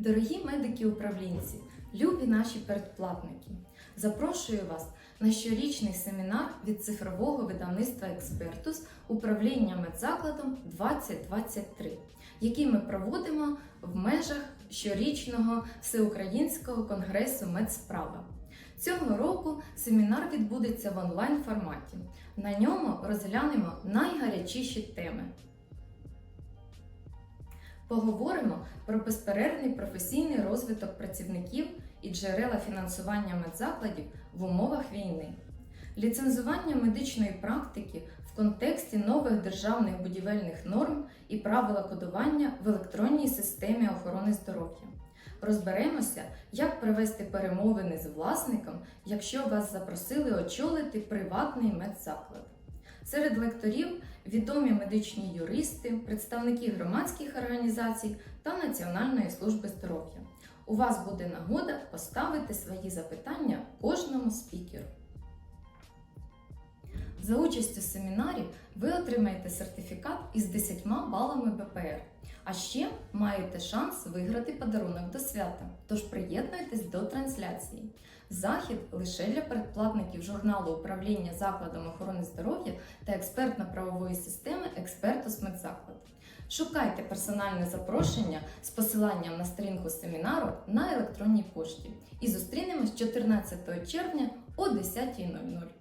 Дорогі медики-управлінці, любі наші передплатники, запрошую вас на щорічний семінар від цифрового видавництва Експертус управління медзакладом 2023, який ми проводимо в межах щорічного всеукраїнського конгресу медсправа. Цього року семінар відбудеться в онлайн форматі. На ньому розглянемо найгарячіші теми. Поговоримо про безперервний професійний розвиток працівників і джерела фінансування медзакладів в умовах війни, ліцензування медичної практики в контексті нових державних будівельних норм і правила кодування в електронній системі охорони здоров'я. Розберемося, як провести перемовини з власником, якщо вас запросили очолити приватний медзаклад. Серед лекторів відомі медичні юристи, представники громадських організацій та Національної служби здоров'я. У вас буде нагода поставити свої запитання кожному За участю в семінарі ви отримаєте сертифікат із 10 балами БПР. А ще маєте шанс виграти подарунок до свята. Тож приєднуйтесь до трансляції. Захід лише для передплатників журналу управління закладом охорони здоров'я та експертно-правової системи Експертус Медзаклад. Шукайте персональне запрошення з посиланням на сторінку семінару на електронній пошті і зустрінемось 14 червня о 10.00.